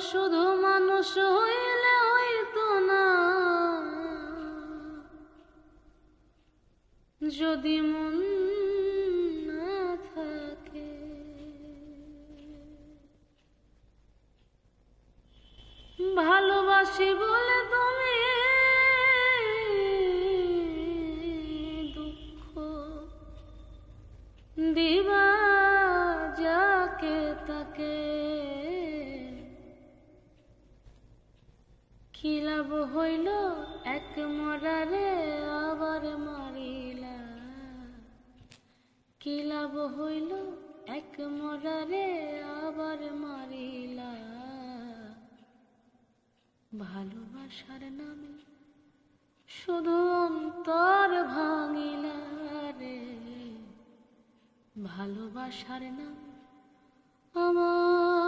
শুধু মানুষ হইলে হইতো না। যদি মন না থাকে। ভালোবাসি বলে তুমি দুঃখ দিবা যাকে তাকে। লাভ হইল এক মরারে, আবার মারিলা। লাভ হইল এক মরারে, আবার মারিলা। ভালোবাসার নামে শুধু অন্তর ভাঙিলা রে। ভালোবাসার নাম আমার